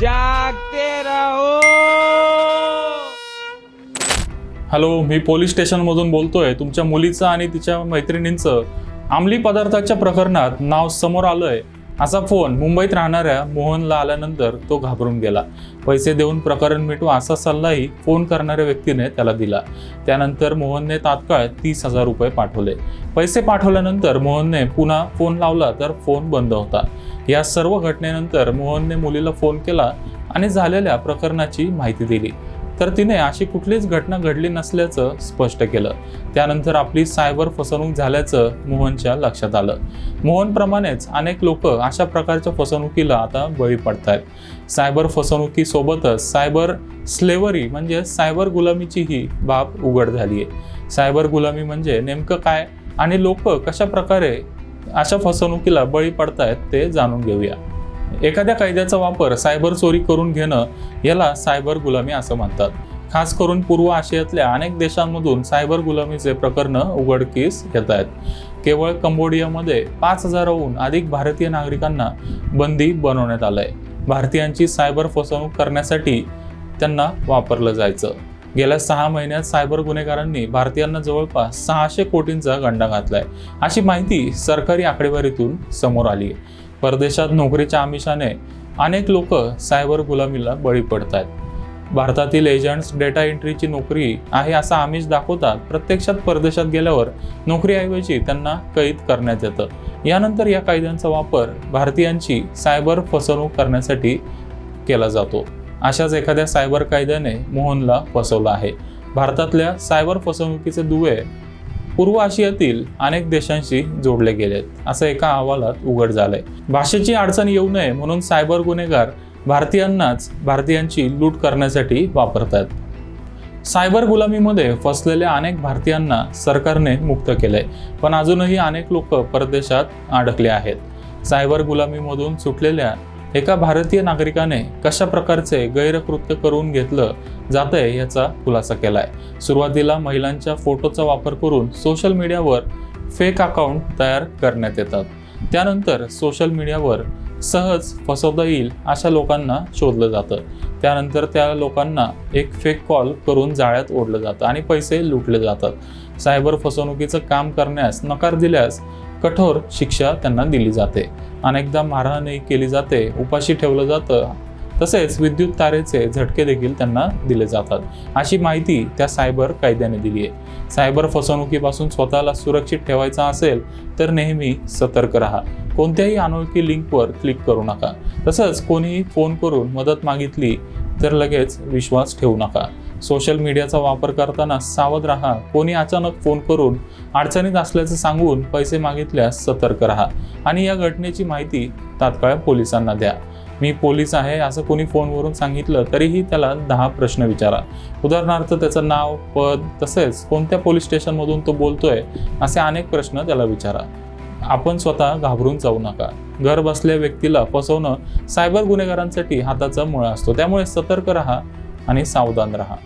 जागते रहो. हॅलो मी पोलीस स्टेशनमधून बोलतोय. तुमच्या मुलीचं आणि तिच्या मैत्रिणींचं अंमली पदार्थाच्या प्रकरणात नाव समोर आलंय. असा फोन मुंबईत राहणाऱ्या मोहनला आल्यानंतर तो घाबरून गेला. पैसे देऊन प्रकरण मिटवा असा सल्लाही फोन करणाऱ्या व्यक्तीने त्याला दिला. त्यानंतर मोहनने तात्काळ तीस हजार रुपये पाठवले. पैसे पाठवल्यानंतर मोहनने पुन्हा फोन लावला तर फोन बंद होता. या सर्व घटनेनंतर मोहनने मुलीला फोन केला आणि झालेल्या प्रकरणाची माहिती दिली. तर तिने अशी कुठलीच घटना घडली नसल्याचं स्पष्ट केलं. त्यानंतर आपली सायबर फसवणूक झाल्याचं मोहनच्या लक्षात आलं. मोहनप्रमाणेच अनेक लोक अशा प्रकारच्या फसवणुकीला आता बळी पडत आहेत सायबर फसवणुकीसोबतच सायबर स्लेवरी म्हणजे सायबर गुलामीची ही बाब उघड झाली आहे सायबर गुलामी म्हणजे नेमकं काय आणि लोक कशा प्रकारे अशा फसवणुकीला बळी पडतायत ते जाणून घेऊया. एखाद्या कायद्याचा वापर सायबर चोरी करून घेणं याला सायबर गुलामी असं म्हणतात. खास करून पूर्व आशियातल्या अनेक देशांमधून सायबर गुलामीचे प्रकरण उघडकीस येत आहेत केवळ कंबोडियामध्ये पाच हजाराहून अधिक भारतीय नागरिकांना बंदी बनवण्यात आलंय. भारतीयांची सायबर फसवणूक करण्यासाठी त्यांना वापरलं जायचं. गेल्या सहा महिन्यात सायबर गुन्हेगारांनी भारतीयांना जवळपास सहाशे कोटींचा गंडा घातलाय. अशी माहिती सरकारी आकडेवारीतून समोर आली आहे परदेशात नोकरीच्या आमिषाने अनेक लोक सायबर गुलामीला बळी पडत आहेत भारतातील एजंट्स डेटा एंट्रीची नोकरी आहे असा आमिष दाखवतात प्रत्यक्षात परदेशात गेल्यावर नोकरीऐवजी त्यांना कैद करण्यात येतं. यानंतर या कायद्यांचा वापर भारतीयांची सायबर फसवणूक करण्यासाठी केला जातो. अशाच एखाद्या सायबर कायद्याने मोहनला फसवलं आहे. भारतातल्या सायबर फसवणुकीचे दुवे पूर्व आशियातील अनेक देशांशी जोडले गेलेत. असं एका अहवालात उघड झालंय. भाषेची अडचण येऊ नये म्हणून सायबर गुन्हेगार भारतीयांनाच भारतीयांची लूट करण्यासाठी वापरतात. सायबर गुलामीमध्ये फसलेल्या अनेक भारतीयांना सरकारने मुक्त केलंय पण अजूनही अनेक लोक परदेशात अडकले आहेत. सायबर गुलामीमधून सुटलेल्या एका भारतीय नागरिकाने कशा प्रकारचे गैरकृत्य करून घेतलं जातंय याचा खुलासा केलाय. सुरुवातीला महिलांच्या फोटोचा वापर करून सोशल मीडियावर फेक अकाउंट तयार करण्यात येतात. त्यानंतर सोशल मीडियावर सहज फसवता येईल अशा लोकांना शोधलं जातं. त्यानंतर त्या लोकांना एक फेक कॉल करून जाळ्यात ओढलं जातं आणि पैसे लुटले जातात. सायबर फसवणुकीचं काम करण्यास नकार दिल्यास कठोर शिक्षा त्यांना दिली जाते. अनेकदा मारहाणही केली जाते उपाशी ठेवलं जातं तसेच विद्युत तारेचे झटके देखील त्यांना दिले जातात. अशी माहिती त्या सायबर कायद्याने दिली आहे. सायबर फसवणुकीपासून स्वतःला सुरक्षित ठेवायचा असेल तर नेहमी सतर्क राहा. कोणत्याही अनोळखी लिंकवर क्लिक करू नका. तसंच कोणीही फोन करून मदत मागितली तर लगेच विश्वास ठेवू नका. सोशल मीडियाचा वापर करताना सावध राहा. कोणी अचानक फोन करून अडचणीत असल्याचं सांगून पैसे मागितल्यास सतर्क राहा. आणि या घटनेची माहिती तात्काळ पोलिसांना द्या. मी पोलीस आहे असं कोणी फोनवरून सांगितलं तरीही त्याला दहा प्रश्न विचारा. उदाहरणार्थ त्याचं नाव पद तसेच कोणत्या पोलीस स्टेशनमधून तो बोलतोय असे अनेक प्रश्न त्याला विचारा. आपण स्वतः घाबरून जाऊ नका. घर बसल्या व्यक्तीला फसवणं सायबर गुन्हेगारांसाठी हाताचा मुळा असतो. त्यामुळे सतर्क राहा. आणि सावधान रहा.